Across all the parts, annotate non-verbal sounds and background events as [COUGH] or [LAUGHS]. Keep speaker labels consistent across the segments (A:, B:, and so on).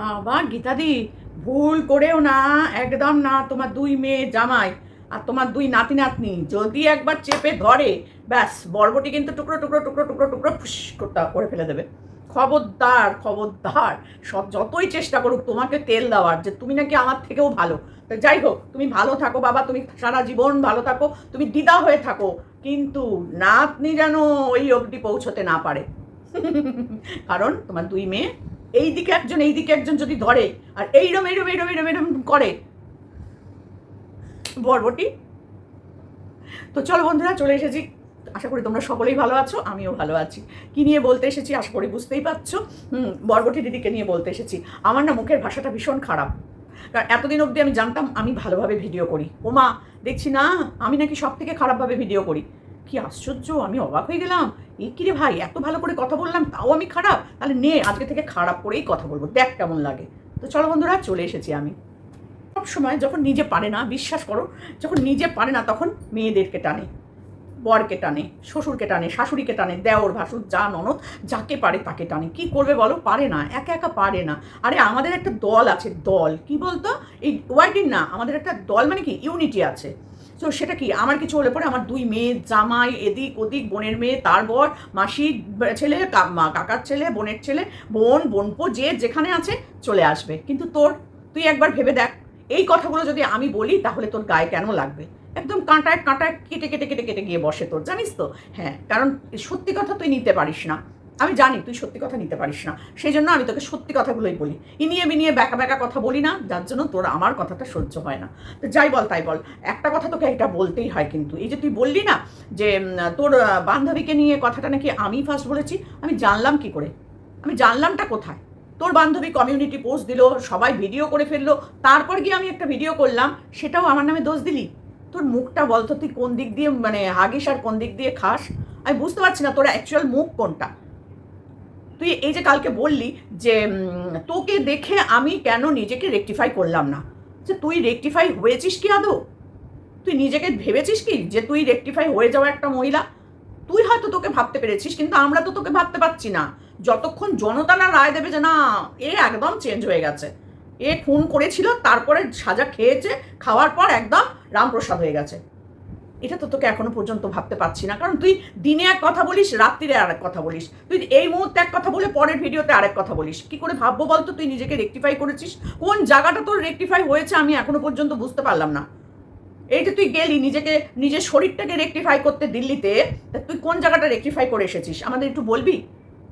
A: বাবা, গীতাদি, ভুল করেও না, একদম না, তোমার দুই মেয়ে জামাই আর তোমার দুই নাতি নাতনি যদি একবার চেপে ধরে, ব্যাস, বরবটি কিন্তু টুকরো টুকরো টুকরো টুকরো টুকরো, ফুস করতে করে ফেলে দেবে। খবরদার খবরদার, সব যতই চেষ্টা করুক, তোমাকে তেল দেওয়ার, যে তুমি নাকি আমার থেকেও ভালো। যাই হোক, তুমি ভালো থাকো বাবা, তুমি সারা জীবন ভালো থাকো, তুমি দিদা হয়ে থাকো, কিন্তু নাতনি যেন ওই অবধি পৌঁছতে না পারে। [LAUGHS] কারণ তোমার দুই মেয়ে এই দিকে একজন এই দিকে একজন যদি ধরে, আর এইরম এইরম এইরম এইরম এইরম করে। বরবটি? তো চলো বন্ধুরা, চলে এসেছি। আশা করি তোমরা সকলেই ভালো আছো, আমিও ভালো আছি। কি নিয়ে বলতে এসেছি আশা করি বুঝতেই পারছ। হুম, বরবটি দিদিকে নিয়ে বলতে এসেছি। আমার না মুখের ভাষাটা ভীষণ খারাপ। কারণ এতদিন অবধি আমি জানতাম আমি ভালোভাবে ভিডিও করি। ওমা, দেখছি না, আমি নাকি সব থেকে খারাপভাবে ভিডিও করি। কি আশ্চর্য, আমি অবাক হয়ে গেলাম। এ কি রে ভাই, এত ভালো করে কথা বললাম, তাও আমি খারাপ? তাহলে নে, আজকে থেকে খারাপ করেই কথা বলব। দেখ কেমন লাগে। তো চলো বন্ধুরা, চলে এসেছি আমি। সব সময় যখন নিজে পারে না, বিশ্বাস করো, যখন নিজে পারে না, তখন মেয়েদেরকে টানে, বরকে টানে, শ্বশুরকে টানে, শাশুড়িকে টানে, দেওর, ভাসুর, যা ননদ, যাকে পারে তাকে টানে। কি করবে বলো? পারে না, একা একা পারে না। আরে আমাদের একটা দল আছে, দল। কি বলতো? এই ওয়াইডিন না, আমাদের একটা দল মানে কি? ইউনিটি আছে। তো সেটা কি? আমার কিছু হলে পরে আমার দুই মেয়ে, জামাই, এদিক ওদিক, বোনের মেয়ে, তার বর মাসির ছেলে কাকার ছেলে, বোনের ছেলে, বোন, বোনপো, যে যেখানে আছে চলে আসবে। কিন্তু তোর, তুই একবার ভেবে দেখ। এই কথাগুলো যদি আমি বলি, তাহলে তোর গায়ে কেন লাগবে? একদম কাঁটায় কাঁটায় কেটে কেটে কেটে কেটে গিয়ে বসে তোর, জানিস তো? হ্যাঁ কারণ সত্যি কথা তুই নিতে পারিস না। আমি জানি তুই সত্যি কথা নিতে পারিস না। সেই জন্য আমি তোকে সত্যি কথাগুলোই বলি। ইনিয়ে বিনিয়ে ব্যাকা ব্যাকা কথা বলি না, যার জন্য তোর আমার কথাটা সহ্য হয় না। তো যাই বল, তাই বল। একটা কথা তোকে এটা বলতেই হয় কিন্তু। এই যে তুই বললি না যে তোর বান্ধবীকে নিয়ে কথাটা নাকি আমি ফার্স্ট বলেছি, আমি জানলাম কি করে? আমি জানলামটা কোথায়? তোর বান্ধবী কমিউনিটি পোস্ট দিল, সবাই ভিডিও করে ফেলল, তারপর গিয়ে আমি একটা ভিডিও করলাম, সেটাও আমার নামে দোষ দিলি? তোর মুখটা বলতো তুই কোন দিক দিয়ে মানে হাগিস আর কোন দিক দিয়ে খাস? আমি বুঝতে পারছি না তোর অ্যাকচুয়াল মুখ কোনটা। তুই এই যে কালকে বললি যে তোকে দেখে আমি কেন নিজেকে রেকটিফাই করলাম না? যে তুই রেকটিফাই হয়েছিস কি আদৌ? তুই নিজেকে ভেবেছিস কি যে তুই রেকটিফাই হয়ে যাওয়া একটা মহিলা? তুই হয়তো তোকে ভাবতে পেরেছিস, কিন্তু আমরা তো তোকে ভাবতে পারছি না। যতক্ষণ জনতা না রায় দেবে যে না, এ একদম চেঞ্জ হয়ে গেছে। এ খুন করেছিল, তারপরে সাজা খেয়েছে, খাওয়ার পর একদম রামপ্রসাদ হয়ে গেছে। এটা তো তোকে এখনও পর্যন্ত ভাবতে পারছি না। কারণ তুই দিনে এক কথা বলিস, রাত্রিরে আর এক কথা বলিস। তুই এই মুহূর্তে এক কথা বলে পরের ভিডিওতে আরেক কথা বলিস। কি করে ভাববো বলতো? তুই নিজেকে রেকটিফাই করেছিস। কোন জায়গাটা তোর রেকটিফাই হয়েছে আমি এখনও পর্যন্ত বুঝতে পারলাম না। এই যে তুই গেলি নিজেকে, নিজের শরীরটাকে রেকটিফাই করতে দিল্লিতে তুই কোন জায়গাটা রেকটিফাই করে এসেছিস? আমাদের একটু বলবি?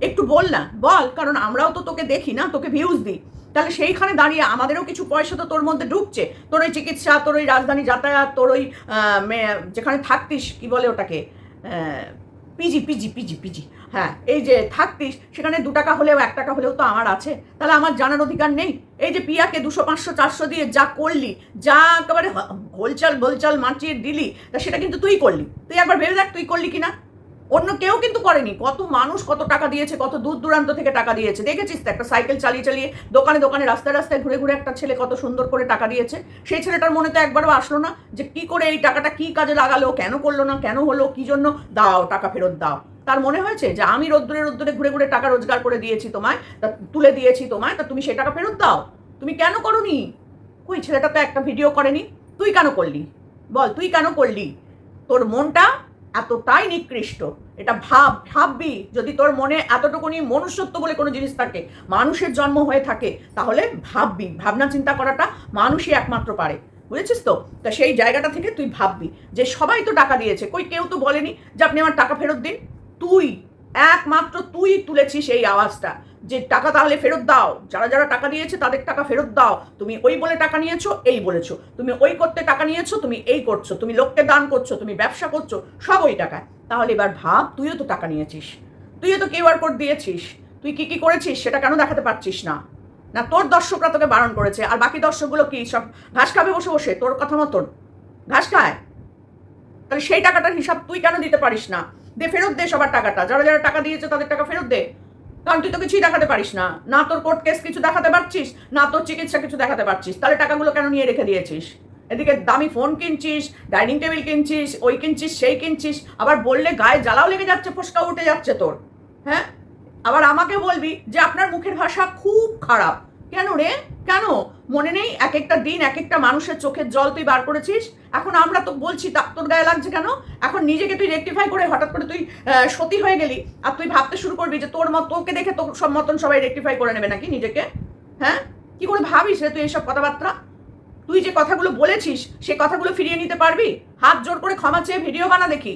A: একটু বল না, বল, কারণ আমরাও তো তোকে দেখি না, তোকে ভিউজ দিই। তাহলে সেইখানে দাঁড়িয়ে আমাদেরও কিছু পয়সা তো তোর মধ্যে ঢুকছে। তোর ওই চিকিৎসা, তোর ওই রাজধানী যাতায়াত, তোর ওই যেখানে থাকতিস, কি বলে ওটাকে? পিজি পিজি পিজি পিজি হ্যাঁ এই যে থাকতিস, সেখানে দু টাকা হলেও, এক টাকা হলেও তো আমার আছে। তাহলে আমার জানার অধিকার নেই। এই যে পিয়াকে দুশো, পাঁচশো, চারশো দিয়ে যা করলি, যা একেবারে হোলচাল বোলচাল মাচিয়ে দিলি, তা সেটা কিন্তু তুই করলি। তুই একবার ভেবে দেখ তুই করলি কিনা। অন্য কেউ কিন্তু করেনি। কত মানুষ কত টাকা দিয়েছে, কত দূর দূরান্ত থেকে টাকা দিয়েছে। দেখেছিস তো, একটা সাইকেল চালিয়ে চালিয়ে দোকানে দোকানে রাস্তায় রাস্তায় ঘুরে ঘুরে একটা ছেলে কত সুন্দর করে টাকা দিয়েছে। সেই ছেলেটার মনে তো একবারও আসলো না যে কি করে এই টাকাটা কি কাজে লাগালো, কেন করল না, কেন হলো, কি জন্য? দাও, টাকা ফেরত দাও। তার মনে হয়েছে যে আমি রোদ্দুরে রোদ্দুরে ঘুরে ঘুরে টাকা রোজগার করে দিয়েছি তোমায়, তা তুলে দিয়েছি তোমায়, তা তুমি সেই টাকা ফেরত দাও। তুমি কেন করনি? ওই ছেলেটা তো একটা ভিডিও করেনি। তুই কেন করলি? বল, তুই কেন করলি? তোর মনটা এতটাই নিকৃষ্ট। এটা ভাব, ভাববি, যদি তোর মনে এতটুকুনি মনুষ্যত্ব বলে কোনো জিনিস থাকে, মানুষের জন্ম হয়ে থাকে, তাহলে ভাববি। ভাবনা চিন্তা করাটা মানুষই একমাত্র পারে। বুঝেছিস তো? তা সেই জায়গাটা থেকে তুই ভাববি যে সবাই তো টাকা দিয়েছে। কই কেউ তো বলেনি যে আপনি আমার টাকা ফেরত দিন? তুই, একমাত্র তুই তুলেছিস এই আওয়াজটা। যে টাকা তাহলে ফেরত দাও। যারা যারা টাকা দিয়েছে তাদের টাকা ফেরত দাও। তুমি ওই বলে টাকা নিয়েছো, এই বলেছ। তুমি ওই করতে টাকা নিয়েছো, তুমি এই করছ। তুমি লোককে দান করছ, তুমি ব্যবসা করছ, সব ওই টাকায়। তাহলে এবার ভাব, তুইও তো টাকা নিয়েছিস। তুইও তো কিউআর কোড দিয়েছিস। তুই কি কি করেছিস সেটা কেন দেখাতে পারছিস না? না, তোর দর্শকরা তোকে বারণ করেছে, আর বাকি দর্শকগুলো কি সব ঘাস খাবে বসে বসে? তোর কথা মতন? ঘাস খায়? তাহলে সেই টাকাটার হিসাব তুই কেন দিতে পারিস না? দে, ফেরত দে সবার টাকাটা। যারা যারা টাকা দিয়েছে তাদের টাকা ফেরত দে। কারণ তুই তো কিছুই দেখাতে পারিস না। না তোর কোর্ট কেস কিছু দেখাতে পারছিস, না তোর চিকিৎসা কিছু দেখাতে পারছিস। তাহলে টাকাগুলো কেন নিয়ে রেখে দিয়েছিস? এদিকে দামি ফোন কিনছিস ডাইনিং টেবিল কিনছিস, ওই কিনছিস, সেই কিনছিস, আবার বললে গায়ে জ্বালাও লেগে যাচ্ছে, ফুসকা উঠে যাচ্ছে তোর। হ্যাঁ? আবার আমাকে বলবি যে আপনার মুখের ভাষা খুব খারাপ। কেন রে? কেন? মনে নেই এক একটা দিন, এক একটা মানুষের চোখের জল তুই বার করেছিস? এখন আমরা তো বলছি, তা তোর গায়ে লাগছে কেন? এখন নিজেকে তুই রেকটিফাই করে হঠাৎ করে তুই সতী হয়ে গেলি, আর তুই ভাবতে শুরু করবি যে তোর মত, তোকে দেখে তোর সব মতন সবাই রেকটিফাই করে নেবে নাকি নিজেকে? হ্যাঁ? কি করে ভাবিস রে তুই এইসব কথাবার্তা? তুই যে কথাগুলো বলেছিস, সে কথাগুলো ফিরিয়ে নিতে পারবি? হাত জোর করে ক্ষমা চেয়ে ভিডিও বানা দেখি।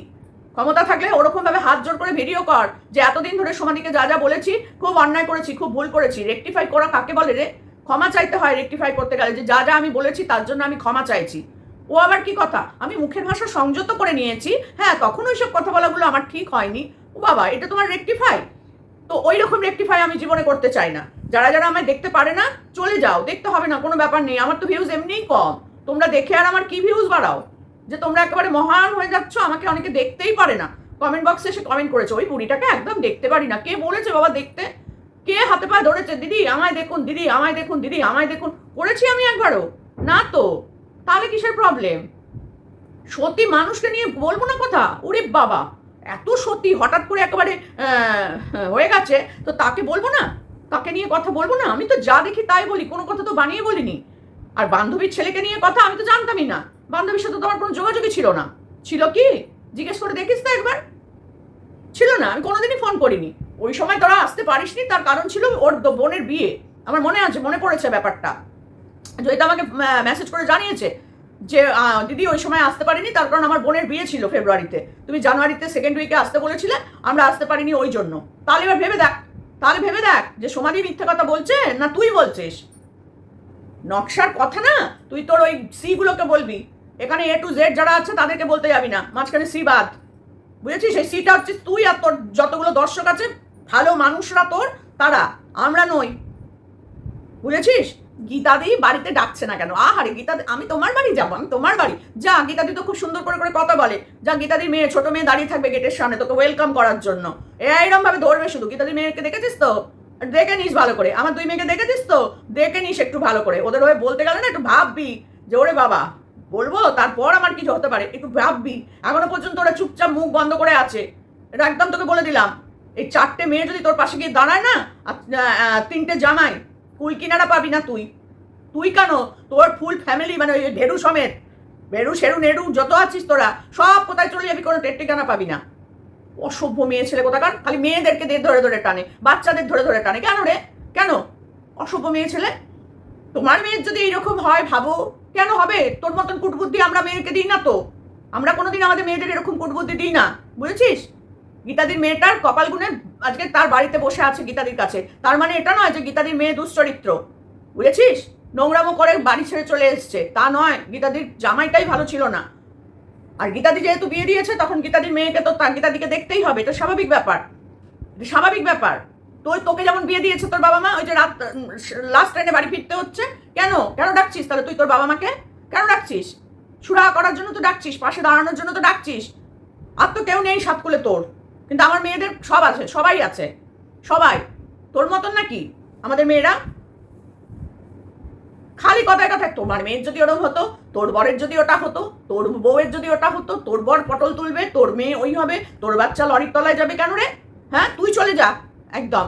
A: ক্ষমতা থাকলে ওরকম ভাবে হাত জোর করে ভিডিও কর, যে এতদিন ধরে সমাধিকে যা যা বলেছি, খুব অন্যায় করেছি, খুব ভুল করেছি। রেকটিফাই করা কাকে বলে রে? ক্ষমা চাইতে হয় রেকটিফাই করতে গেলে যে যা যা আমি বলেছি তার জন্য আমি ক্ষমা চাইছি। ও আবার কি কথা? আমি মুখের ভাষা সংযত করে নিয়েছি। হ্যাঁ তখন ওইসব কথা বলাগুলো আমার ঠিক হয়নি। ও বাবা, এটা তোমার রেকটিফাই তো ওই রকম রেকটিফাই আমি জীবনে করতে চাই না। যারা যারা আমায় দেখতে পারে না, চলে যাও। দেখতে হবে না, কোনো ব্যাপার নেই। আমার তো ভিউজ এমনিই কম। তোমরা দেখে আর আমার কি ভিউজ বাড়াও? যে তোমরা একেবারে মহান হয়ে যাচ্ছ, আমাকে অনেকে দেখতেই পারে না। কমেন্ট বক্সে এসে কমেন্ট করেছে, ওই বুড়িটাকে একদম দেখতে পারি না। কে বলেছে বাবা দেখতে? কে হাতে পায়ে ধরেছে? দিদি, আমায় দেখুন, দিদি, আমায় দেখুন, দিদি, আমায় দেখুন। করেছি আমি একবারও। না তো। তাহলে কিসের প্রবলেম সতী মানুষকে নিয়ে বলব না কথা? ওরে বাবা, এত সত্যি হঠাৎ করে একেবারে হয়ে গেছে, তো তাকে বলব না? তাকে নিয়ে কথা বলব না? আমি তো যা দেখি তাই বলি, কোনো কথা তো বানিয়ে বলিনি। আর বান্ধবীর ছেলেকে নিয়ে কথা আমি তো জানতামই না। বান্ধবীর সাথে তো আমার কোনো যোগাযোগই ছিল না। ছিল কি? জিজ্ঞেস করে দেখিস তো একবার। ছিল না, আমি কোনোদিনই ফোন করিনি। ওই সময় তোরা আসতে পারিসনি, তার কারণ ছিল ওর বোনের বিয়ে। আমার মনে আছে, মনে পড়েছে ব্যাপারটা। জয়িতা আমাকে মেসেজ করে জানিয়েছে যে দিদি ওই সময় আসতে পারিনি, তার কারণ আমার বোনের বিয়ে ছিল ফেব্রুয়ারিতে। তুমি জানুয়ারিতে সেকেন্ড উইকে আসতে বলেছিলে, আমরা আসতে পারিনি ওই জন্য। তাহলে এবার ভেবে দেখ, তাহলে ভেবে দেখ যে সমাধি মিথ্যে কথা বলছে না তুই বলছিস? নকশার কথা না, তুই তোর ওই সি গুলোকে বলবি। এখানে এ টু জেড যারা আছে তাদেরকে বলতে যাবি না, মাঝখানে সি বাদ। বুঝেছিস? সেই সিটা হচ্ছে তুই আর তোর যতগুলো দর্শক আছে ভালো মানুষরা তোর? তারা, আমরা নই। বুঝেছিস? গীতাদি বাড়িতে ডাকছে না কেন? আহারে, গীতাদি, আমি তোমার বাড়ি যাব, আমি তোমার বাড়ি। যা, গীতাদি তো খুব সুন্দর করে করে কথা বলে। যা, গীতাদির মেয়ে, ছোট মেয়ে দাঁড়িয়ে থাকবে গেটের সামনে তোকে ওয়েলকাম করার জন্য। এইরকম ভাবে ধরবে শুধু। গীতাদির মেয়েকে দেখেছিস তো? দেখে নিস ভালো করে। আমার দুই মেয়েকে দেখেছিস তো? দেখে নিস একটু ভালো করে। ওদের হয়ে বলতে গেলে না একটু ভাববি। যে, ওরে বাবা, বলব? তারপর আমার কিছু হতে পারে। একটু ভাববি। এখনও পর্যন্ত ওরা চুপচাপ মুখ বন্ধ করে আছে। এটা একদম তোকে বলে দিলাম। এই চারটে মেয়ে যদি তোর পাশে গিয়ে দাঁড়ায় না তিনটে জামাই, ফুল কিনারা পাবি না তুই। তুই কেন? তোর ফুল ফ্যামিলি মানে ওই ঢেরু সমেত। বেরু সেরু, নেরু, যত আছিস তোরা, সব কোথায় চলে যাবি কোনো টের ঠিকানা পাবি না। অসভ্য মেয়ে ছেলে কোথাকার? খালি মেয়েদেরকে দিয়ে ধরে ধরে টানে, বাচ্চাদের ধরে ধরে টানে। কেন রে? কেন? অসভ্য মেয়ে ছেলে? তোমার মেয়ের যদি এইরকম হয়, ভাবো। কেন হবে? তোর মতন কুটবুদ্ধি আমরা মেয়েকে দিই না তো। আমরা কোনোদিন আমাদের মেয়েদের এরকম কুটবুদ্ধি দিই না। বুঝেছিস? গীতাদির মেয়েটার কপাল গুনে আজকে তার বাড়িতে বসে আছে গীতাদির কাছে। তার মানে এটা নয় যে গীতাদির মেয়ে দুশ্চরিত্র। বুঝেছিস? নোংরামো করে বাড়ি ছেড়ে চলে এসছে। তা নয়, গীতাদির জামাইটাই ভালো ছিল না। আর গীতাদি যেহেতু বিয়ে দিয়েছে, তখন গীতাদির মেয়েকে তো তার গীতাদিকে দেখতেই হবে। এটা স্বাভাবিক ব্যাপার। এটা স্বাভাবিক ব্যাপার। তোর তোকে যেমন বিয়ে দিয়েছে তোর বাবা মা, ওই যে রাত লাস্ট ট্রেনে বাড়ি ফিরতে হচ্ছে। কেন? কেন ডাকছিস তাহলে তুই তোর বাবা মাকে? কেন ডাকছিস? সুরা করার জন্য তো ডাকছিস, পাশে দাঁড়ানোর জন্য তো ডাকছিস। আর তো কেউ নেই সাতকুলে তোর। কিন্তু আমার মেয়েদের সব আছে, সবাই আছে। সবাই। তোর মতন নাকি? আমাদের মেয়েরা? খালি কথায় কথায়, তোমার মেয়ের যদি ওরম হতো, তোর বরের যদি ওটা হতো, তোর বউয়ের যদি ওটা হতো, তোর বর পটল তুলবে, তোর মেয়ে ওই হবে, তোর বাচ্চা লরির তলায় যাবে কেন রে? হ্যাঁ? তুই চলে যা, একদম।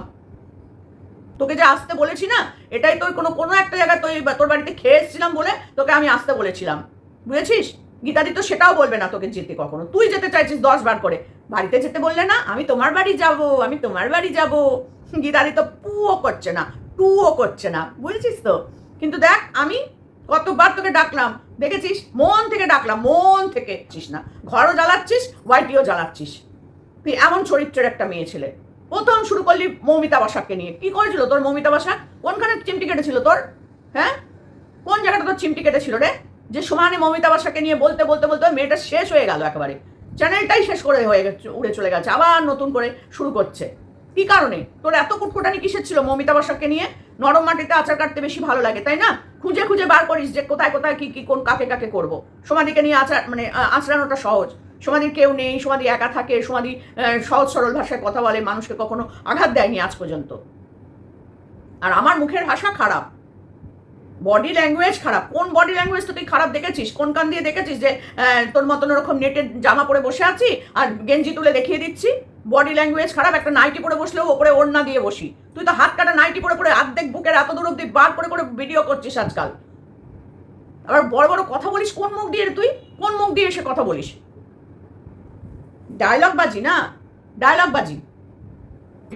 A: তোকে যে আসতে বলেছি না, এটাই তোর কোনো কোনো একটা জায়গায় তুই তোর বাড়িতে খেয়ে এসেছিলাম বলে তোকে আমি আসতে বলেছিলাম। বুঝেছিস? গীতাদি তো সেটাও বলবে না তোকে যেতে কখনো। তুই যেতে চাইছিস দশ বার করে। বাড়িতে যেতে বললে না, আমি তোমার বাড়ি যাব, আমি তোমার বাড়ি যাব। গীতাদি তো পুও করছে না টুও করছে না, বুঝেছিস তো? কিন্তু দেখ, আমি কতবার তোকে ডাকলাম, দেখেছিস? মন থেকে ডাকলাম, মন থেকে চিস না। ঘরও জ্বালাচ্ছিস ওয়াইটিও জ্বালাচ্ছিস। তুই এমন চরিত্রের একটা মেয়ে ছেলে। প্রথম শুরু করলি মৌমিতা বসাককে নিয়ে। কি করেছিল তোর মৌমিতা বসাক কোনখানে চিমটি কেটেছিল তোর? হ্যাঁ? কোন জায়গাটা তোর চিমটি কেটেছিল রে? যে সমানে মৌমিতা বসাকে নিয়ে বলতে বলতে বলতে মেয়েটা শেষ হয়ে গেল একেবারে। চ্যানেলটাই শেষ করে হয়ে গেছে উড়ে চলে গেছে আবার নতুন করে শুরু করছে। কি কারণে? তোর এত কুটকুটানি কিসের ছিল মৌমিতা বসাককে নিয়ে? নরম মাটিতে আচার কাটতে বেশি ভালো লাগে তাই না? খুঁজে খুঁজে বার করিস যে কোথায় কোথায় কি কি কোন কাকে কাকে করব। সমাধিকে নিয়ে আচার মানে আহ, আঁচড়ানোটা সহজ। সমাধির কেউ নেই সমাধি একা থাকে সমাধি সহজ সরল ভাষায় কথা বলে মানুষকে কখনো আঘাত দেয়নি আজ পর্যন্ত। আর আমার মুখের ভাষা খারাপ। বডি ল্যাঙ্গুয়েজ খারাপ। কোন বডি ল্যাঙ্গুয়েজ তুই খারাপ দেখেছিস? কোন কান দিয়ে দেখেছিস যে তোর মতন ওরকম নেটের জামা পরে বসে আছি আর গেঞ্জি তুলে দেখিয়ে দিচ্ছি? বডি ল্যাঙ্গুয়েজ খারাপ, একটা নাইটি পরে বসলেও ওপরে ওড়না দিয়ে বসি। তুই তো হাত কাটা নাইটি পরে পরে অর্ধেক বুকের এত দূর অব্দি বার করে করে ভিডিও করছিস আজকাল। আবার বড় বড় কথা বলিস, কোন মুখ দিয়ে তুই? কোন মুখ দিয়ে এসে কথা বলিস? ডায়লগ বাজি না? ডায়লগ বাজি।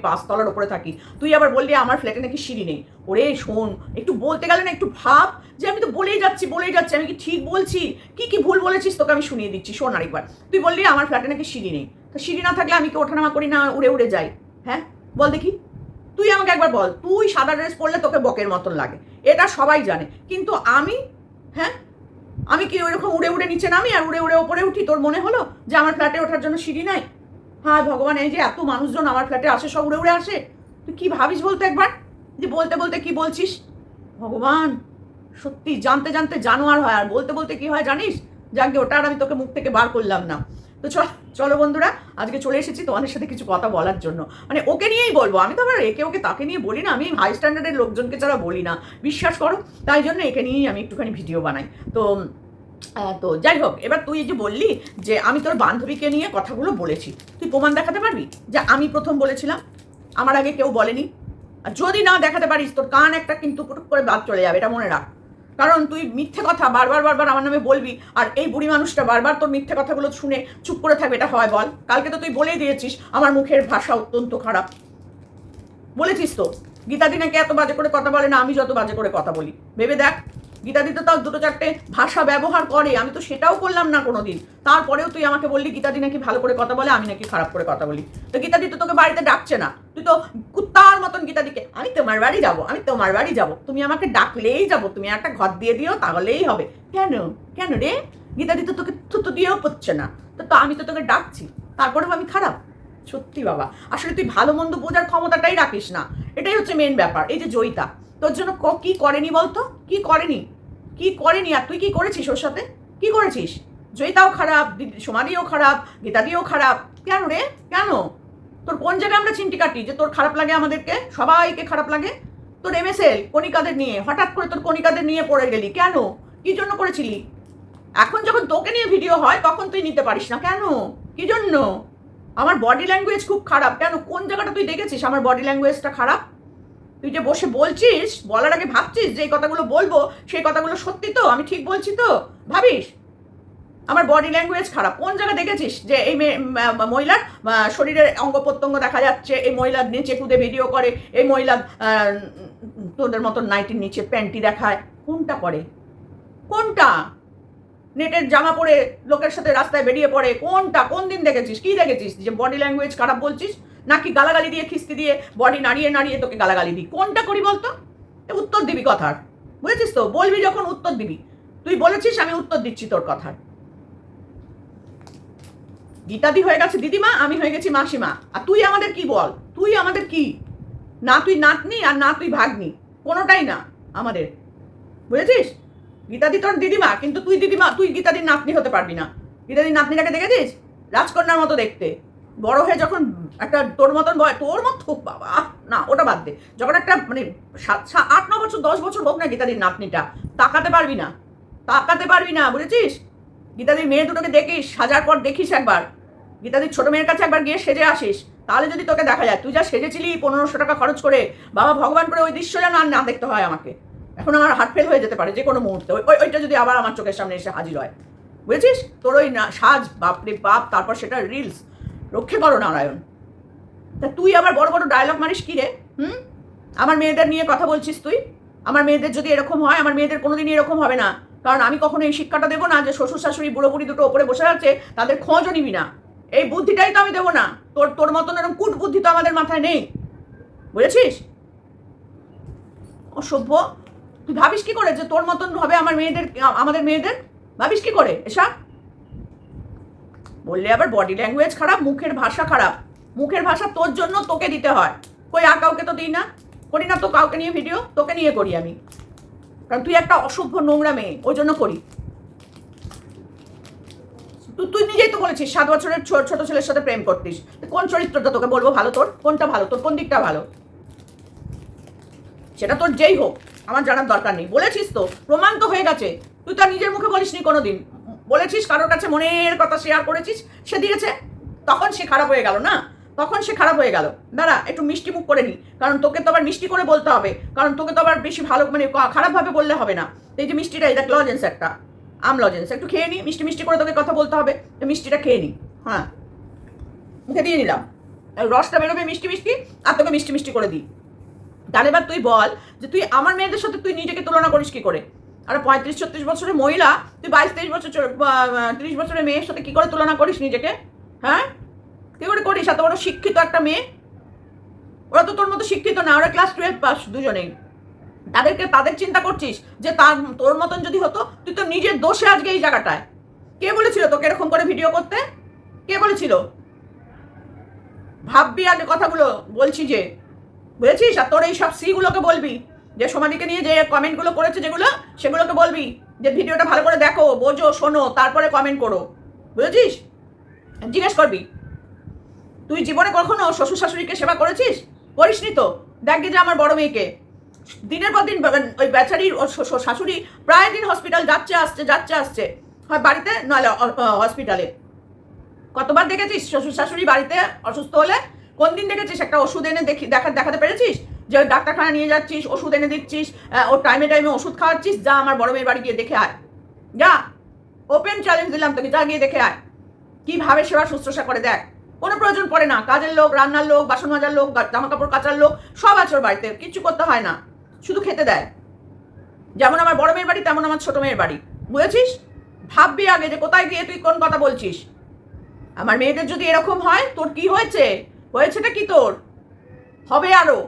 A: পাঁচতলার উপরে থাকি। তুই আবার বললি আমার ফ্ল্যাটে নাকি সিঁড়ি নেই। ওরে শোন, একটু বলতে গেলে না একটু ভাব যে আমি তো বলেই যাচ্ছি বলেই যাচ্ছি, আমি কি ঠিক বলছি? কি কি ভুল বলেছিস? তোকে আমি শুনিয়ে দিচ্ছি, শোন আরেকবার। তুই বললি আমার ফ্ল্যাটে নাকি সিঁড়ি নেই। তো সিঁড়ি না থাকলে আমি কি ওঠানামা করি না উড়ে উড়ে যাই? হ্যাঁ? বল দেখি। তুই আমাকে একবার বল, তুই সাদা ড্রেস পরলে তোকে বকের মতন লাগে। এটা সবাই জানে। কিন্তু আমি হ্যাঁ? আমি কি ওইরকম উড়ে উড়ে নিচে নামি আর উড়ে উড়ে ওপরে উঠি? তোর মনে হলো যে আমার ফ্ল্যাটে ওঠার জন্য সিঁড়ি নাই? হ্যাঁ ভগবান, এই যে এত মানুষজন আমার ফ্ল্যাটে আসে, সব উড়ে উড়ে আসে। তুই কি ভাবিস বলতে একবার? যে বলতে বলতে কি বলছিস? ভগবান, সত্যি জানতে জানতে জানোয়ার হয়, আর বলতে বলতে কি হয় জানিস? যাকে ওটা আর আমি তোকে মুখ থেকে বার করলাম না। তো চল চলো বন্ধুরা, আজকে চলে এসেছি তোমাদের সাথে কিছু কথা বলার জন্য। মানে ওকে নিয়েই বলব, আমি তো আবার একে ওকে তাকে নিয়ে বলি না, আমি হাই স্ট্যান্ডার্ডের লোকজনকে ছাড়া বলি না। বিশ্বাস করো, তাই জন্য একে নিয়েই আমি একটুখানি ভিডিও বানাই। তো তো যাই হোক, এবার তুই যে বললি যে আমি তোর বান্ধবীকে নিয়ে কথাগুলো বলেছি, তুই প্রমাণ দেখাতে পারবি? যে আমি প্রথম বলেছিলাম, আমার আগে কেউ বলেনি। আর যদি না দেখাতে পারিস, তোর কান একটা কিন্তু পুটুক করে বাদ চলে যাবে, এটা মনে রাখ। কারণ তুই মিথ্যে কথা বারবার বারবার আমার নামে বলবি, আর এই বুড়ি মানুষটা বারবার তোর মিথ্যে কথাগুলো শুনে চুপ করে থাকবে, এটা হয় বল। কালকে তো তুই বলেই দিয়েছিস, আমার মুখের ভাষা অত্যন্ত খারাপ। বলেছিস তো? গীতাদি নাকি এত বাজে করে কথা বলে না, আমি যত বাজে করে কথা বলি। ভেবে দেখ। গীতাদি তো তাও দুটো চারটে ভাষা ব্যবহার করে, আমি তো সেটাও করলাম না কোনোদিন। তারপরেও তুই আমাকে বললি, গীতাদি নাকি ভালো করে কথা বলে, আমি নাকি খারাপ করে কথা বলি। তো গীতাদি তো তোকে বাড়িতে ডাকছে না। তুই তো কুত্তার মতন গীতাদিকে, আমি তোমার বাড়ি যাব, আমি তোমার বাড়ি যাব, তুমি আমাকে ডাকলেই যাব, তুমি একটা ঘর দিয়ে দিও, তাহলেই হবে। কেন? কেন রে? গীতাদি তো তোকে থুতু দিয়েও পড়ছে না। তো তো আমি তো তোকে ডাকছি, তারপরেও আমি খারাপ? সত্যি বাবা, আসলে তুই ভালো মন্দ বোঝার ক্ষমতাটাই রাখিস না। এটাই হচ্ছে মেন ব্যাপার, এই যে জয়িতা। তোর জন্য কি করেনি বলতো? কি করেনি? কি করেনি আর তুই কি করেছিস ওর সাথে? কি করেছিস? জয়িতাও খারাপ সোমাদিও খারাপ, গীতাদিও খারাপ। কেন রে? কেন? তোর কোন জায়গায় আমরা চিনটি কাটি যে তোর খারাপ লাগে আমাদেরকে? সবাইকে খারাপ লাগে? তোর এমএসএল কণিকাদের নিয়ে, হঠাৎ করে তোর কণিকাদের নিয়ে পড়ে গেলি। কেন? কি জন্য করেছিলি? এখন যখন তোকে নিয়ে ভিডিও হয়, তখন তুই নিতে পারিস না। কেন? কি জন্য? আমার বডি ল্যাঙ্গুয়েজ খুব খারাপ। কেন? কোন জায়গাটা তুই দেখেছিস আমার বডি ল্যাঙ্গুয়েজটা খারাপ? তুই যে বসে বলছিস, বলার আগে ভাবছিস যে এই কথাগুলো বলব, সেই কথাগুলো সত্যি তো? আমি ঠিক বলছি তো? ভাবিস? আমার বডি ল্যাঙ্গুয়েজ খারাপ। কোন জায়গায় দেখেছিস যে এই মহিলার শরীরের অঙ্গ প্রত্যঙ্গ দেখা যাচ্ছে, এই মহিলার নিচে কুদে ভিডিও করে, এই মহিলা তোদের মতন নাইটির নিচে প্যান্টি দেখায়। কোনটা করে কোনটা? নেটের জামা পরে লোকের সাথে রাস্তায় বেরিয়ে পড়ে। কোনটা? কোন দিন দেখেছিস? কি দেখেছিস? যে বডি ল্যাঙ্গুয়েজ খারাপ বলছিস? নাকি গালাগালি দিয়ে, খিস্তি দিয়ে, বডি নাড়িয়ে নাড়িয়ে তোকে গালাগালি দিই? কোনটা করি বলতো? উত্তর দিবি কথার। বুঝেছিস তো? বলবি যখন উত্তর দিবি। তুই বলেছিস, আমি উত্তর দিচ্ছি তোর কথার। গীতাদি হয়ে গেছে দিদিমা, আমি হয়ে গেছি মাসিমা। আর তুই আমাদের কি বল? তুই আমাদের কি? না তুই নাতনি আর না তুই ভাগ্নি। কোনোটাই না আমাদের। বুঝেছিস? গীতাদি তোর দিদিমা, কিন্তু তুই দিদিমা, তুই গীতাদির নাতনি হতে পারবি না। গীতাদির নাতনিটাকে দেখেছিস? রাজকন্যার মতো দেখতে। বড় হয়ে যখন একটা তোর মতন বয়, তোর মত মতো বাবা, না, ওটা বাদ দে। যখন একটা মানে সাত আট, ন বছর, দশ বছর হোক না গীতাদির নাতনিটা, তাকাতে পারবি না, তাকাতে পারবি না, বুঝেছিস? গীতাদির মেয়ে দুটোকে দেখিস, সাজার পর দেখিস একবার। গীতাদির ছোট মেয়ের কাছে একবার গিয়ে সেজে আসিস, তাহলে যদি তোকে দেখা যায়, তুই যা সেজেছিলি পনেরোশো টাকা খরচ করে, বাবা ভগবান করে ওই দৃশ্য যেন আর না দেখতে হয় আমাকে। এখন আমার হার্ট ফেল হয়ে যেতে পারে যে কোনো মুহূর্তে, ওই, ওই- ওইটা যদি আবার আমার চোখের সামনে এসে হাজির হয়। বুঝেছিস? তোর ওই সাজ, বাপরে বাপ, তারপর সেটা রিলস রক্ষে করো নারায়ণ। তা তুই আবার বড় বড় ডায়লগ মারিস কি রে? হুম? আমার মেয়েদের নিয়ে কথা বলছিস তুই? আমার মেয়েদের যদি এরকম হয়, আমার মেয়েদের কোনোদিনই এরকম হবে না। কারণ আমি কখনো এই শিক্ষাটা দেবো না যে শ্বশুর শাশুড়ি বুড়ো বুড়ি দুটো ওপরে বসে আছে, তাদের খোঁজও নিবি না। এই বুদ্ধিটাই তো আমি দেবো না। তোর তোর মতন এরকম কুট বুদ্ধি তো আমাদের মাথায় নেই। বুঝেছিস? অসভ্য তুই ভাবিস কি করে যে তোর মতন হবে আমার মেয়েদের, আমাদের মেয়েদের? ভাবিস কি করে? এসব? বললে আবার বডি ল্যাঙ্গুয়েজ খারাপ, মুখের ভাষা খারাপ। মুখের ভাষা তোর জন্য তোকে দিতে হয়। কই আর কাউকে তো দিই না? করি না তো কাউকে নিয়ে ভিডিও তোকে নিয়ে করি আমি। কারণ তুই একটা অসভ্য নোংরা মেয়ে, ওই জন্য করি। তুই নিজেই তো বলেছিস, সাত বছরের ছোট ছোট ছেলের সাথে প্রেম করতিস। কোন চরিত্রটা তোকে বলব ভালো তোর? কোনটা ভালো তোর? কোন দিকটা ভালো? সেটা তোর যেই হোক, আমার জানার দরকার নেই। বলেছিস তো, প্রমাণ তো হয়ে গেছে। তুই তো আর নিজের মুখে বলিসনি কোনোদিন। বলেছিস কারোর কাছে মনের কথা শেয়ার করেছিস? সে দিয়েছে। তখন সে খারাপ হয়ে গেল, না? তখন সে খারাপ হয়ে গেল। দাঁড়া, একটু মিষ্টি মুখ করে নি। কারণ তোকে তো আবার মিষ্টি করে বলতে হবে। কারণ তোকে তো আবার বেশি ভালো মানে খারাপভাবে বললে হবে না। এই যে মিষ্টিটা এটা লজেন্স একটা। আম লজেন্স একটু খেয়ে নি, মিষ্টি মিষ্টি করে তোকে কথা বলতে হবে। তো মিষ্টিটা খেয়ে নি। হ্যাঁ। মুখে দিয়ে নিলাম। রসটা বেরোবে মিষ্টি মিষ্টি, আর তোকে মিষ্টি মিষ্টি করে দিই। তাহলে এবার তুই বল যে তুই আমার মেয়েদের সাথে তুই নিজেকে তুলনা করিস কি করে? আর পঁয়ত্রিশ, ছত্রিশ বছরের মহিলা, তুই বাইশ, তেইশ বছর তিরিশ বছরের মেয়ের সাথে কি করে তুলনা করিস নিজেকে? হ্যাঁ? কি করে করিস? এত বড় শিক্ষিত একটা মেয়ে? ওরা তো তোর মতো শিক্ষিত না, ওরা ক্লাস টুয়েলভ পাস দুজনেই। তাদেরকে, তাদের চিন্তা করছিস যে তার, তোর মতন যদি হতো, তুই তো নিজের দোষে আজকে এই জায়গাটায়। কে বলেছিল তোকে এরকম করে ভিডিও করতে? কে বলেছিল? ভাববি আগে কথাগুলো বলছি যে, বুঝেছিস? আর তোর এই সব সিগুলোকে বলবি। যে সমাধিকে নিয়ে যে কমেন্টগুলো করেছে যেগুলো, সেগুলোকে বলবি যে ভিডিওটা ভালো করে দেখো, বোঝো, শোনো, তারপরে কমেন্ট করো। বুঝেছিস? জিজ্ঞেস করবি, তুই জীবনে কখনো শ্বশুর শাশুড়িকে সেবা করেছিস? করিসনি তো? দেখ যে আমার বড় মেয়েকে। দিনের পর দিন ওই বেচারির শাশুড়ি প্রায় দিন হসপিটাল যাচ্ছে, আসছে যাচ্ছে, আসছে। হয় বাড়িতে নাহলে হসপিটালে কতবার দেখেছিস শ্বশুর শাশুড়ি বাড়িতে অসুস্থ হলে? কোন দিন দেখেছিস? একটা ওষুধ এনে দেখি, দেখা, দেখাতে পেরেছিস? যে ডাক্তারখানা নিয়ে যাচ্ছিস, ওষুধ এনে দিচ্ছিস ওর টাইমে টাইমে ওষুধ খাওয়াচ্ছিস, যা আমার বড় মেয়ের বাড়ি গিয়ে দেখে আয়। যা ওপেন চ্যালেঞ্জ দিলাম তোকে, যা গিয়ে দেখে আয়। কীভাবে সেবা শুশ্রূষা করে দেখ কোনো প্রয়োজন পড়ে না, কাজের লোক, রান্নার লোক, বাসন মাজার লোক জামা কাপড় কাচার লোক, সব আছে ওর বাড়িতে, কিচ্ছু করতে হয় না। শুধু খেতে দেয়। যেমন আমার বড় মেয়ের বাড়ি, তেমন আমার ছোট মেয়ের বাড়ি। বুঝেছিস? ভাববি আগে যে কোথায় গিয়ে তুই কোন কথা বলছিস। আমার মেয়েদের যদি এরকম হয়, তোর কি হয়েছে? হয়েছেটা কি তোর? হবে আরও।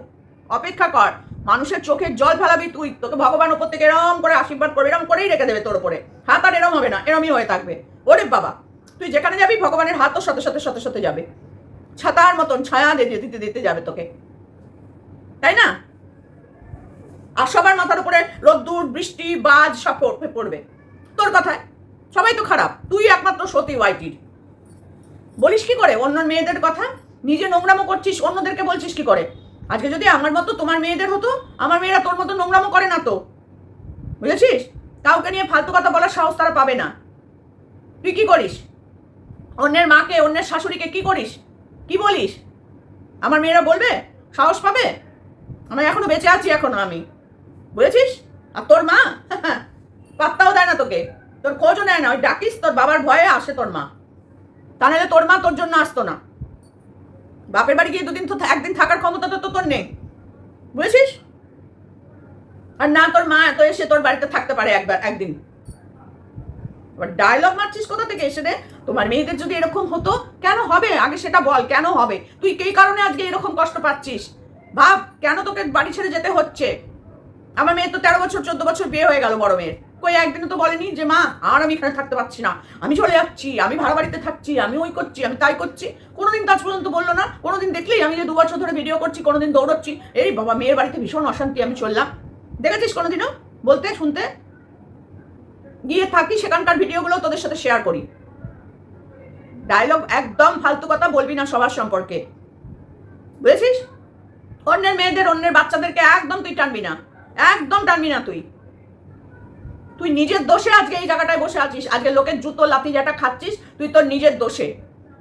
A: অপেক্ষা কর। মানুষের চোখের জল ফেলাবি তুই। তোকে ভগবান ওপর থেকে এরম করে আশীর্বাদ করবে, এরম করেই রেখে দেবে তোর উপরে। হাত আর এরম হবে না, এরমই হয়ে থাকবে। ওরে বাবা, তুই যেখানে যাবি ভগবানের হাতও সাথে সাথে সাথে সাথে যাবে। ছাতার মতন ছায়া দিতে দিতে দিতে যাবে তোকে। তাই না? আর সবার মাথার উপরে রোদ্দুর, বৃষ্টি, বাজ সব পড়বে। তোর কথায়। সবাই তো খারাপ, তুই একমাত্র সতী ওয়াইটির। বলিস কি করে? অন্য মেয়েদের কথা? নিজে নোংরামো করছিস, অন্যদেরকে বলছিস কি করে? আজকে যদি আমার মতো তোমার মেয়েদের হতো, আমার মেয়েরা তোর মতো নোংরামো করে না তো। বুঝেছিস? কাউকে নিয়ে ফালতু কথা বলার সাহস তারা পাবে না। তুই কি করিস? অন্যের মাকে, অন্যের শাশুড়িকে কি করিস? কি বলিস? আমার মেয়েরা বলবে? সাহস পাবে? আমি এখনও বেঁচে আছি এখনও আমি। বুঝেছিস? আর তোর মা? [LAUGHS] পাত্তাও দেয় না তোকে। তোর খোঁজও নেয় না। ওই ডাকিস, তোর বাবার ভয়ে আসে তোর মা। তা নাহলে তোর মা তোর জন্য আসতো না। বাপের বাড়ি গিয়ে দুদিন তো একদিন থাকার ক্ষমতা তো তোর নেই। বুঝেছিস? আর না, তোর মা এত এসে তোর বাড়িতে থাকতে পারে একবার, একদিন। এবার ডায়লগ মারছিস কোথা থেকে এসে রে? তোমার মেয়েদের যদি এরকম হতো, কেন হবে? আগে সেটা বল, কেন হবে? তুই এই কারণে আজকে এরকম কষ্ট পাচ্ছিস? ভাব, কেন তোকে বাড়ি ছেড়ে যেতে হচ্ছে? আমার মেয়ে তো তেরো বছর, চোদ্দ বছর বিয়ে হয়ে গেল বড় মেয়ের। কই, একদিনও তো বলেনি যে, মা, আর আমি এখানে থাকতে পারছি না। আমি চলে যাচ্ছি, আমি ভাড়া বাড়িতে থাকছি, আমি ওই করছি, আমি তাই করছি। কোনোদিন কাজ পর্যন্ত বলল না। কোনোদিন দেখলেই আমি যে দু বছর ধরে ভিডিও করছি, কোনোদিন দৌড়চ্ছি। এই বাবা, মেয়ের বাড়িতে ভীষণ অশান্তি, আমি চললাম। দেখেছিস কোনোদিনও? বলতে, শুনতে? গিয়ে থাকি, সেখানকার ভিডিওগুলো তোদের সাথে শেয়ার করি। ডায়লগ একদম ফালতু কথা বলবি না সবার সম্পর্কে। বুঝেছিস? অন্যের মেয়েদের, অন্যের বাচ্চাদেরকে একদম তুই টানবি না। একদম টানবি না তুই। তুই নিজের দোষে আজকে এই জায়গাটায় বসে আছিস? আজকে লোকের জুতো, লাথি যেটা খাচ্ছিস, তুই তোর নিজের দোষে।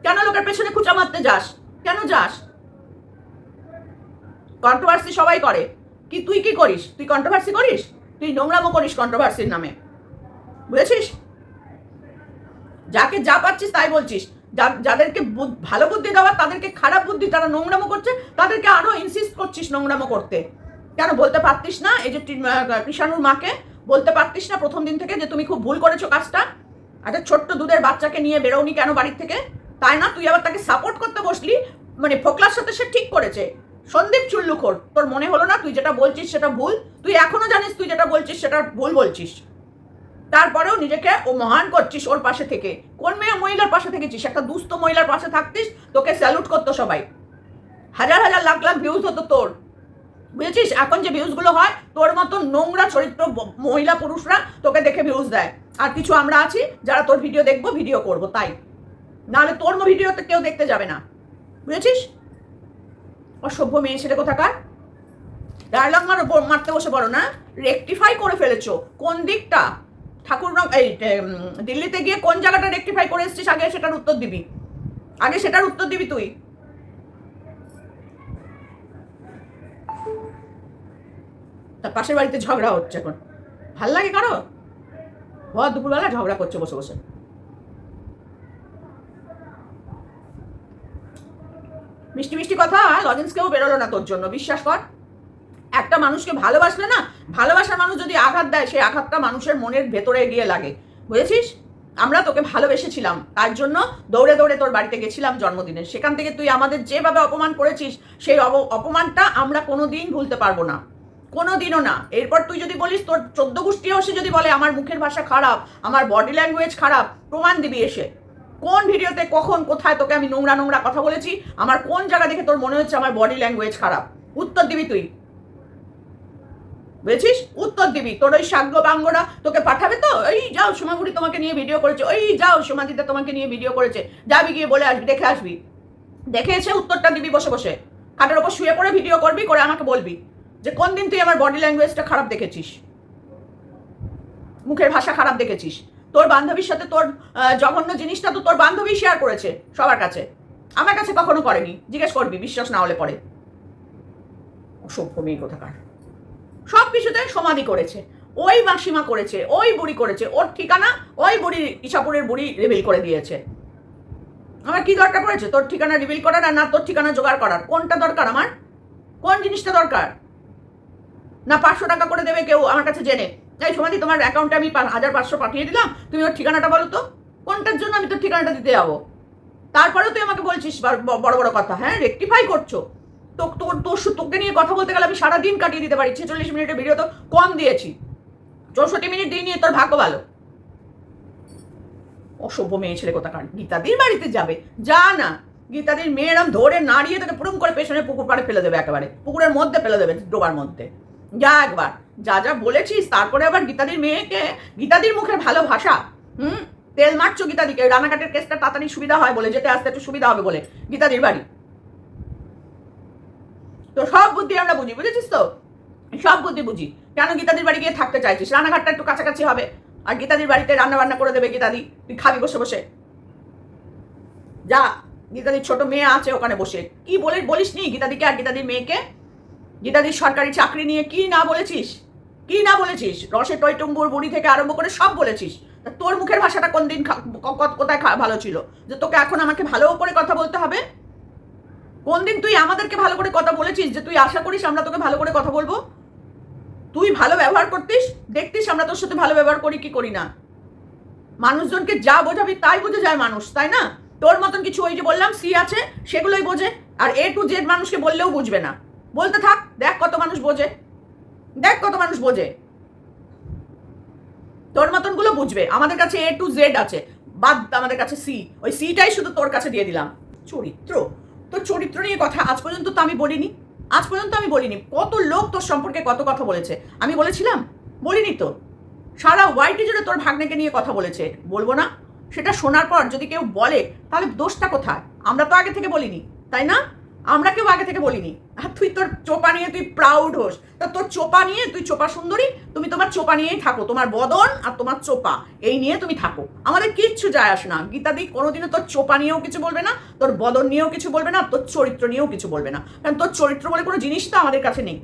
A: কেন লোকের পেছনে খুঁচা মারতে যাস? কেন যাস? কন্ট্রোভার্সি সবাই করে। কি তুই কি করিস? তুই কন্ট্রোভার্সি করিস? তুই নোংরামো করিস কন্ট্রোভার্সির নামে। বুঝেছিস? যাকে যা পাচ্ছিস তাই বলছিস। যাদেরকে ভালো বুদ্ধি দেওয়া, তাদেরকে খারাপ বুদ্ধি তারা নোংরামো করছে, তাদেরকে আরও ইনসিস্ট করছিস নোংরামো করতে। কেন বলতে পারতিস না? এই যে কৃষাণুর মাকে বলতে পারতিস না প্রথম দিন থেকে যে তুমি খুব ভুল করেছ কাজটা? একটা ছোট্ট দুধের বাচ্চাকে নিয়ে বেরোনি কেন বাড়ির থেকে? তাই না? তুই আবার তাকে সাপোর্ট করতে বসলি? মানে ফোকলার সাথে সে ঠিক করেছে। সন্দীপ চুল্লুখোর, তোর মনে হলো না তুই যেটা বলছিস সেটা ভুল? তুই এখনও জানিস তুই যেটা বলছিস সেটা ভুল বলছিস। তারপরেও নিজেকে ও মহান করছিস ওর পাশে থেকে। কোন মেয়ে মহিলার পাশে থেকেছিস? একটা দুস্থ মহিলার পাশে থাকতিস? তোকে স্যালুট করতো সবাই। হাজার হাজার লাখ লাখ ভিউজ হতো তোর। বুঝেছিস? এখন যে ভিউজগুলো হয়, তোর মতো নোংরা চরিত্র মহিলা পুরুষরা তোকে দেখে ভিউজ দেয়। আর কিছু আমরা আছি, যারা তোর ভিডিও দেখব ভিডিও করব, তাই। নাহলে তোর ভিডিওতে কেউ দেখতে যাবে না। বুঝেছিস? অসভ্য মেয়ে ছেলে কোথাকার? ডায়লগ মার মারতে বসে পড়ো না। রেকটিফাই করে ফেলেছো। কোন দিকটা? ঠাকুর এই দিল্লিতে গিয়ে কোন জায়গাটা রেকটিফাই করে এসেছিস? আগে সেটার উত্তর দিবি। আগে সেটার উত্তর দিবি তুই। তার পাশের বাড়িতে ঝগড়া হচ্ছে এখন। ভালো লাগে কারও? ভর দুপুরবেলা ঝগড়া করছে বসে বসে। মিষ্টি মিষ্টি কথা লজেন্সকেও বেরোলো না তোর জন্য, বিশ্বাস কর। একটা মানুষকে ভালোবাসলে না, ভালোবাসার মানুষ যদি আঘাত দেয়, সেই আঘাতটা মানুষের মনের ভেতরে গিয়ে লাগে। বুঝেছিস? আমরা তোকে ভালোবেসেছিলাম, তার জন্য দৌড়ে দৌড়ে তোর বাড়িতে গেছিলাম জন্মদিনে। সেখান থেকে তুই আমাদের যেভাবে অপমান করেছিস, সেই অপমানটা আমরা কোনো দিন ভুলতে পারব না। কোনো দিনও না। এরপর তুই যদি বলিস, তোর চোদ্দ গোষ্ঠী এসে যদি বলে, আমার মুখের ভাষা খারাপ, আমার বডি ল্যাঙ্গুয়েজ খারাপ, প্রমাণ দিবি এসে। কোন ভিডিওতে কখন, কোথায় তোকে আমি নোংরা নোংরা কথা বলেছি, আমার কোন জায়গা দেখে তোর মনে হচ্ছে আমার বডি ল্যাঙ্গুয়েজ খারাপ? উত্তর দিবি তুই। বুঝেছিস? উত্তর দিবি। তোর ওই সাগ্য বাঙ্গরা তোকে পাঠাবে তো? এই যাও, সোমাগুড়ি তোমাকে নিয়ে ভিডিও করেছে। ওই যাও সোমাদিতা তোমাকে নিয়ে ভিডিও করেছে। যাবি গিয়ে বলে আসবি, দেখে আসবি। দেখে এসে উত্তরটা দিবি বসে বসে। খাটের ওপর শুয়ে পড়ে ভিডিও করবি, করে আমাকে বলবি। যে কোন দিন তুই আমার বডি ল্যাঙ্গুয়েজটা খারাপ দেখেছিস? মুখের ভাষা খারাপ দেখেছিস? তোর বান্ধবীর সাথে তোর জঘন্য জিনিসটা তো তোর বান্ধবী শেয়ার করেছে সবার কাছে। আমার কাছে কখনো করেনি। জিজ্ঞেস করবি, বিশ্বাস না হলে পরে। অসভ্য মেয়ে কোথাকার। সব কিছুতে সমাধি করেছে। ওই মাসিমা করেছে, ওই বুড়ি করেছে, ওর ঠিকানা ওই বুড়ি ইসাপুরের বুড়ি রিভিল করে দিয়েছে। আমার কি দরকার পড়েছে? তোর ঠিকানা রিভিল করার আর না তোর ঠিকানা জোগাড় করার? কোনটা দরকার আমার? কোন জিনিসটা দরকার? না পাঁচশো টাকা করে দেবে কেউ আমার কাছে জেনে। এই সমাধি, তোমার অ্যাকাউন্টে আমি হাজার পাঁচশো পাঠিয়ে দিলাম। তুমি ওর ঠিকানাটা বলো তো। কোনটার জন্য আমি তোর ঠিকানাটা দিতে যাব? তারপরেও তুই আমাকে বলছিস বড় বড় কথা। হ্যাঁ রেকটিফাই করছ। তো তোর তোর তোকে নিয়ে কথা বলতে গেলে আমি সারাদিন কাটিয়ে দিতে পারি। ছেচল্লিশ মিনিটের ভিডিও তো কম দিয়েছি। চৌষট্টি মিনিট দিয়ে নিয়ে তোর ভাগ্য ভালো। অসভ্য মেয়ে ছেলে কোথাকার? গীতাদির বাড়িতে যাবে। যা না। গীতাদির মেয়েরাম ধরে নাড়িয়ে তোকে পুরুম করে পেছনে পুকুর পাড়ে ফেলে দেবে একেবারে। পুকুরের মধ্যে ফেলে দেবে ডোবার মধ্যে। যা একবার, যা যা বলেছিস, তারপরে আবার গীতাদির মেয়েকে, গীতাদির মুখের ভালো ভাষা, হুম? তেল মারছো গীতাদিকে রানাঘাটের কেসটা তাড়াতাড়ি সুবিধা হয় বলে, যেতে আসতে একটু সুবিধা হবে বলে, গীতাদির বাড়ি। তো সব বুদ্ধি আমরা বুঝি, বুঝেছিস তো? সব বুদ্ধি বুঝি। কেন গীতাদির বাড়ি গিয়ে থাকতে চাইছিস? রান্নাঘাটটা একটু কাছাকাছি হবে। আর গীতাদির বাড়িতে রান্না বান্না করে দেবে গীতাদি, তুই খাবি বসে বসে। যা, গীতাদির ছোট মেয়ে আছে ওখানে বসে। কি বলে বলিস নি গীতাদিকে আর গীতাদির মেয়েকে? গীতাদির সরকারি চাকরি নিয়ে কি না বলেছিস? কি না বলেছিস? রসে টয়টুম্বুর বুড়ি থেকে আরম্ভ করে সব বলেছিস। তা তোর মুখের ভাষাটা কোন দিন কোথায় ভালো ছিল? যে তোকে এখন আমাকে ভালো করে কথা বলতে হবে? কোন দিন তুই আমাদেরকে ভালো করে কথা বলেছিস যে তুই আশা করিস আমরা তোকে ভালো করে কথা বলব? তুই ভালো ব্যবহার করতিস, দেখতিস আমরা তোর সাথে ভালো ব্যবহার করি কি করি না। মানুষজনকে যা বোঝাবি তাই বুঝে যায় মানুষ, তাই না? তোর মতন কিছু ওই যে বললাম, সি আছে, সেগুলোই বোঝে, আর এ টু জেড মানুষকে বললেও বুঝবে না। বলতে থাক, দেখ কত মানুষ বোঝে। দেখ কত মানুষ বোঝে। তোর মতনগুলো বুঝবে। আমাদের কাছে এ টু জেড আছে। বাদ আমাদের কাছে সি ওই সিটাই শুধু তোর কাছে দিয়ে দিলাম। চরিত্র। তোর চরিত্র নিয়ে কথা আজ পর্যন্ত তো আমি বলিনি। আজ পর্যন্ত আমি বলিনি। কত লোক তোর সম্পর্কে কত কথা বলেছে। আমি বলেছিলাম? বলিনি তো। সারা ওয়াইটি জুড়ে তোর ভাগ্নেকে নিয়ে কথা বলেছে। বলব না। সেটা শোনার পর যদি কেউ বলে, তাহলে দোষটা কোথায়? আমরা তো আগে থেকে বলিনি, তাই না? আমরা কেউ আগে থেকে বলিনি। আর তুই তোর চোপা নিয়ে তুই প্রাউড হোস। তা তোর চোপা নিয়ে তুই চোপা সুন্দরী, তুমি তোমার চোপা নিয়েই থাকো। তোমার বদন আর তোমার চোপা, এই নিয়ে তুমি থাকো। আমাদের কিচ্ছু যায় আসে না। গীতাদি কোনোদিনও তোর চোপা নিয়েও কিছু বলবে না, তোর বদন নিয়েও কিছু বলবে না, তোর চরিত্র নিয়েও কিছু বলবে না। কারণ তোর চরিত্র বলে কোনো জিনিস তো আমাদের কাছে নেই।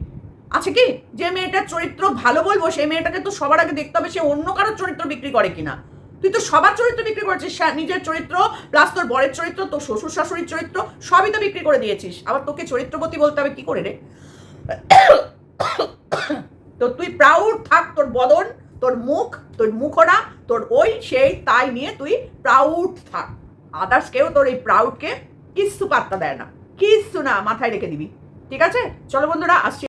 A: আছে কি? যে মেয়েটার চরিত্র ভালো বলব, সেই মেয়েটাকে তো সবার আগে দেখতে হবে, সে অন্য কারোর চরিত্র বিক্রি করে কিনা। তুই তো সবার চরিত্র বিক্রি করেছিস নিজের চরিত্র প্লাস তোর বরের চরিত্র, তোর শ্বশুর শাশুড়ির চরিত্র, সবই তো বিক্রি করে দিয়েছিস। আবার তোকে চরিত্রপতি বলতে হবে, কি করে রে? [COUGHS] তো তুই প্রাউড থাক তোর বদন, তোর মুখ, তোর মুখরা, তোর ওই সেই তাই নিয়ে তুই প্রাউড থাক। আদার্স কেউ তোর এই প্রাউডকে কিচ্ছু পাত্তা দেয় না। কিচ্ছু না, মাথায় রেখে দিবি। ঠিক আছে? চলো বন্ধুরা, আসছি।